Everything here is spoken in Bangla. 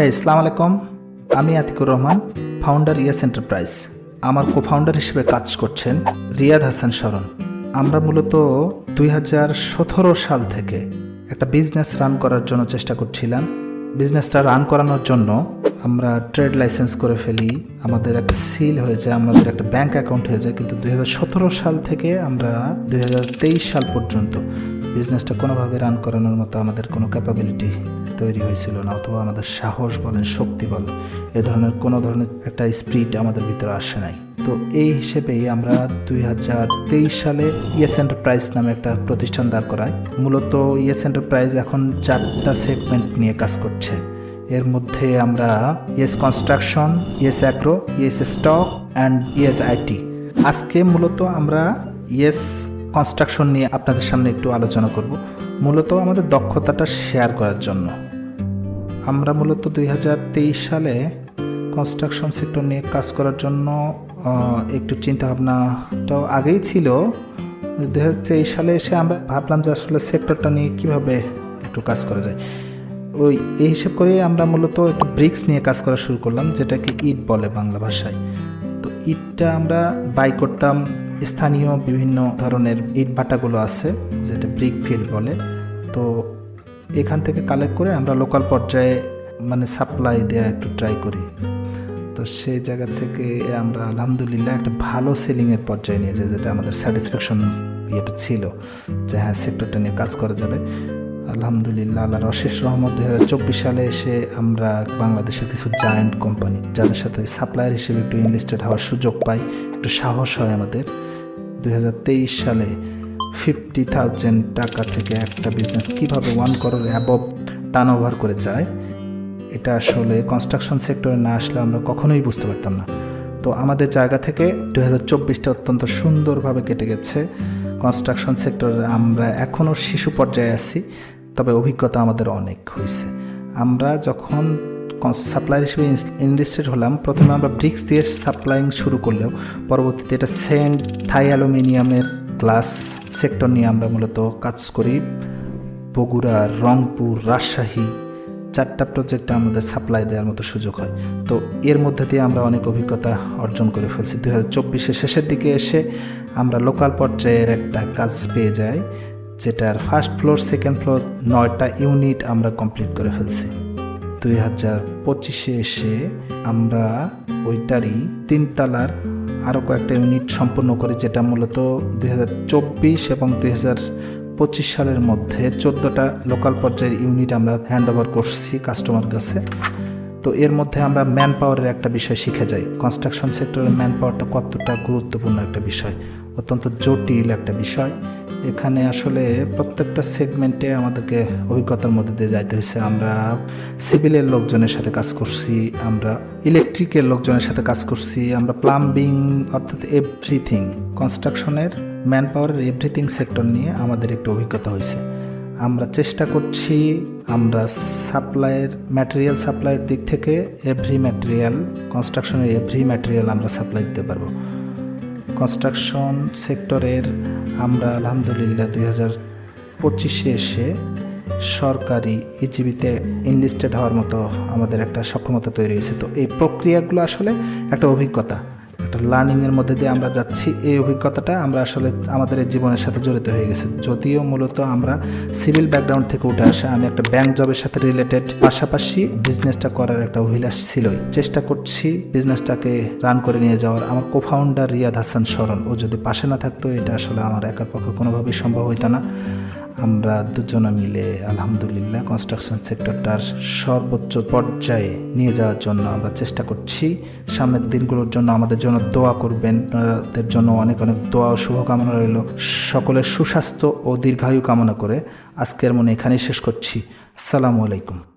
হ্যাঁ ইসলাম আলাইকুম আমি Atikur Rahman founder Yes Enterprise আমার কো ফাউন্ডার হিসেবে কাজ করছেন রিয়াদ হাসান শরণ আমরা মূলত দুই হাজার সতেরো সাল থেকে একটা বিজনেস রান করার জন্য চেষ্টা করছিলাম। বিজনেসটা রান করানোর জন্য আমরা ট্রেড লাইসেন্স করে ফেলি, আমাদের একটা সিল হয়ে যায়, আমাদের একটা ব্যাংক অ্যাকাউন্ট হয়ে যায়। কিন্তু দুই হাজার সতেরো সাল থেকে আমরা দুই হাজার তেইশ সাল পর্যন্ত বিজনেসটা কোনোভাবে রান করানোর মতো আমাদের কোনো ক্যাপাবিলিটি তৈরি হয়েছিল না, অথবা আমাদের সাহস বলেন, শক্তি বলেন, এ ধরনের কোনো ধরনের একটা স্পিরিট আমাদের ভিতরে আসে নাই। তো এই হিসেবেই আমরা দুই হাজার তেইশ সালে ইয়েস এন্টারপ্রাইজ নামে একটা প্রতিষ্ঠান দাঁড় করাই মূলত ইয়েস এন্টারপ্রাইজ এখন চারটা সেগমেন্ট নিয়ে কাজ করছে। এর মধ্যে আমরা Yes Construction, Yes Agro, Yes Stock and Yes IT আজকে মূলত আমরা ইয়েস কনস্ট্রাকশন নিয়ে আপনাদের সামনে একটু আলোচনা করব। মূলত আমাদের দক্ষতাটা শেয়ার করার জন্য। আমরা মূলত দু হাজার তেইশ সালে কনস্ট্রাকশন সেক্টর নিয়ে কাজ করার জন্য একটু চিন্তাভাবনাটাও আগেই ছিল। দু হাজার তেইশ সালে এসে আমরা ভাবলাম যে আসলে সেক্টরটা নিয়ে কীভাবে একটু কাজ করা যায়। ওই, এই হিসেব করে আমরা মূলত একটু ব্রিক্স নিয়ে কাজ করা শুরু করলাম, যেটাকে ইট বলে বাংলা ভাষায়। তো ইটটা আমরা বাই করতাম, স্থানীয় বিভিন্ন ধরনের ইট ভাটাগুলো আছে, যেটা ব্রিক ফিল্ড বলে। তো এখান থেকে কালেক্ট করে আমরা লোকাল পর্যায়ে মানে সাপ্লাই দেওয়া একটু ট্রাই করি। তো সেই জায়গা থেকে আমরা আলহামদুলিল্লাহ একটা ভালো সেলিংয়ের পর্যায়ে নিয়ে যাই, যেটা আমাদের স্যাটিসফ্যাকশন ইয়েটা ছিল যে হ্যাঁ সেক্টরটা নিয়ে কাজ করা যাবে। আলহামদুলিল্লাহ, আল্লাহর অশেষ রহমত, দুই হাজার চব্বিশ সালে এসে আমরা বাংলাদেশের কিছু জায়ান্ট কোম্পানি যাদের সাথে সাপ্লায়ার হিসেবে একটু ইনলিস্টেড হওয়ার সুযোগ পাই, একটু সাহস হয় আমাদের। দু হাজার তেইশ সালে ফিফটি থাউজেন্ড টাকা থেকে একটা বিজনেস কীভাবে one crore above turnover করে যায়, এটা আসলে কনস্ট্রাকশন সেক্টরে না আসলে আমরা কখনোই বুঝতে পারতাম না। তো আমাদের জায়গা থেকে দু হাজার চব্বিশটা অত্যন্ত সুন্দরভাবে কেটে গেছে। কনস্ট্রাকশন সেক্টরে আমরা এখনও শিশু পর্যায়ে আছি, তবে অভিজ্ঞতা আমাদের অনেক হয়েছে। আমরা যখন সাপ্লায়ার হিসেবে ইনভেস্টেড হলাম, প্রথমে আমরা ব্রিক্স দিয়ে সাপ্লাইং শুরু করলেও, পরবর্তীতে এটা সেন্ট থাই অ্যালুমিনিয়ামের গ্লাস সেক্টর নিয়ে আমরা মূলত কাজ করি। বগুড়া, রংপুর, রাজশাহী চারটা প্রজেক্টে আমাদের সাপ্লাই দেওয়ার মতো সুযোগ হয়। তো এর মধ্যে দিয়ে আমরা অনেক অভিজ্ঞতা অর্জন করে ফেলছি। দু হাজার শেষের দিকে এসে আমরা লোকাল পর্যায়ের একটা কাজ পেয়ে যাই, যেটার ফার্স্ট ফ্লোর সেকেন্ড ফ্লোর নয়টা ইউনিট আমরা কমপ্লিট করে ফেলছি। দুই হাজার পঁচিশে এসে আমরা ওইটারই তিনতলার আরও কয়েকটা ইউনিট সম্পূর্ণ করি, যেটা মূলত দুই হাজার চব্বিশ এবং দুই পঁচিশ সালের মধ্যে চোদ্দোটা লোকাল পর্যায়ের ইউনিট আমরা হ্যান্ড ওভার করছি কাস্টমার কাছে। তো এর মধ্যে আমরা ম্যান পাওয়ারের একটা বিষয় শিখে যাই। কনস্ট্রাকশন সেক্টরের ম্যান পাওয়ারটা কতটা গুরুত্বপূর্ণ একটা বিষয়? অত্যন্ত জটিল একটা বিষয়। এখানে আসলে প্রত্যেকটা সেগমেন্টে আমাদেরকে অভিজ্ঞতার মধ্যে দিয়ে যাইতে হয়েছে আমরা সিভিলের লোকজনের সাথে কাজ করছি, আমরা ইলেকট্রিকের লোকজনের সাথে কাজ করছি, আমরা প্লাম্বিং অর্থাৎ এভরিথিং কনস্ট্রাকশনের ম্যান পাওয়ারের এভরিথিং সেক্টর নিয়ে আমাদের একটু অভিজ্ঞতা হয়েছে আমরা চেষ্টা করছি আমরা সাপ্লাইয়ের ম্যাটেরিয়াল সাপ্লাইয়ের দিক থেকে এভরি ম্যাটেরিয়াল কনস্ট্রাকশনের এভরি ম্যাটেরিয়াল আমরা সাপ্লাই দিতে পারব। কনস্ট্রাকশন সেক্টরের আমরা আলহামদুলিল্লাহ দুই হাজার পঁচিশে এসে সরকারি ইজিবিতে ইনলিস্টেড হওয়ার মতো আমাদের একটা সক্ষমতা তৈরি হয়েছে। তো এই প্রক্রিয়াগুলো আসলে একটা অভিজ্ঞতা। লার্নিংয়ের মধ্যে দিয়ে আমরা যাচ্ছি, এই অভিজ্ঞতাটা আমরা আসলে আমাদের জীবনের সাথে জড়িত হয়ে গেছে। যদিও মূলত আমরা সিভিল ব্যাকগ্রাউন্ড থেকে উঠে আসা, আমি একটা ব্যাংক জবের সাথে রিলেটেড পাশাপাশি বিজনেসটা করার একটা অভিলাষ ছিলই। চেষ্টা করছি বিজনেসটাকে রান করে নিয়ে যাওয়ার। আমার কোফাউন্ডার রিয়াদ হাসান শরণ ও যদি পাশে না থাকতো, এটা আসলে আমার একার পক্ষে কোনোভাবেই সম্ভব হইতো না। আমরা দুজনে মিলে আলহামদুলিল্লাহ কনস্ট্রাকশন সেক্টরটার সর্বোচ্চ পর্যায়ে নিয়ে যাওয়ার জন্য আমরা চেষ্টা করছি। সামনের দিনগুলোর জন্য আমাদের জন্য দোয়া করবেন। আপনাদের জন্য অনেক অনেক দোয়া ও শুভকামনা রইল। সকলের সুস্বাস্থ্য ও দীর্ঘায়ু কামনা করে আজকের মনে এখানেই শেষ করছি। আসসালামু আলাইকুম।